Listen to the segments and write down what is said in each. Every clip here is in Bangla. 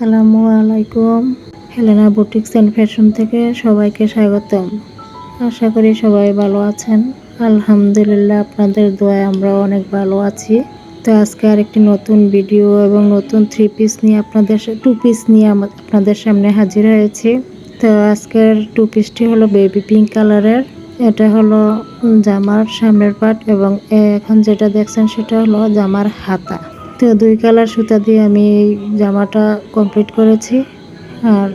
আসসালামু আলাইকুম। হেলেনা বুটিক্স অ্যান্ড ফ্যাশন থেকে সবাইকে স্বাগতম। আশা করি সবাই ভালো আছেন। আলহামদুলিল্লাহ আপনাদের দোয়ায় আমরা অনেক ভালো আছি। তো আজকে আরেকটি নতুন ভিডিও এবং নতুন থ্রি পিস নিয়ে আপনাদের টু পিস নিয়ে আপনাদের সামনে হাজির হয়েছি। তো আজকের টু পিসটি হলো বেবি পিঙ্ক কালারের এটা হলো জামার সামনের পার্ট এবং এখন যেটা দেখছেন সেটা হলো জামার হাতা। তো দুই কালার সুতা দিয়ে আমি এই জামাটা কমপ্লিট করেছি। আর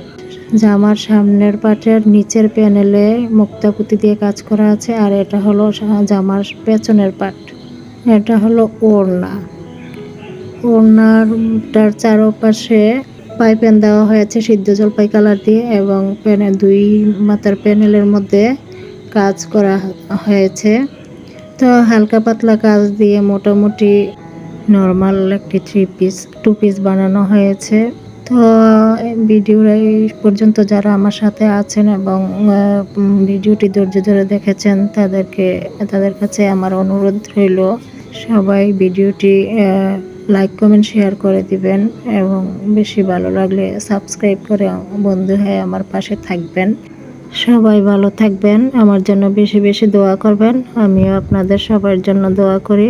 জামার সামনের পাটের নিচের প্যানেলে মুক্তাপুতি দিয়ে কাজ করা আছে, আর এটা হলো জামার পেছনের পাট। এটা হলো ওড়না। ওড়নাটার চারপাশে পাইপেন দেওয়া হয়েছে সিদ্ধ জলপাই কালার দিয়ে এবং প্যানে, দুই মাথার প্যানেলের মধ্যে কাজ করা হয়েছে। তো হালকা পাতলা কাজ দিয়ে মোটামুটি নর্মাল একটি থ্রি পিস টু পিস বানানো হয়েছে। তো ভিডিওর এই পর্যন্ত যারা আমার সাথে আছেন এবং ভিডিওটি ধৈর্য ধরে দেখেছেন, তাদেরকে, তাদের কাছে আমার অনুরোধ রইল, সবাই ভিডিওটি লাইক কমেন্ট শেয়ার করে দিবেন এবং বেশি ভালো লাগলে সাবস্ক্রাইব করে বন্ধু হয়ে আমার পাশে থাকবেন। সবাই ভালো থাকবেন, আমার জন্য বেশি বেশি দোয়া করবেন, আমিও আপনাদের সবার জন্য দোয়া করি।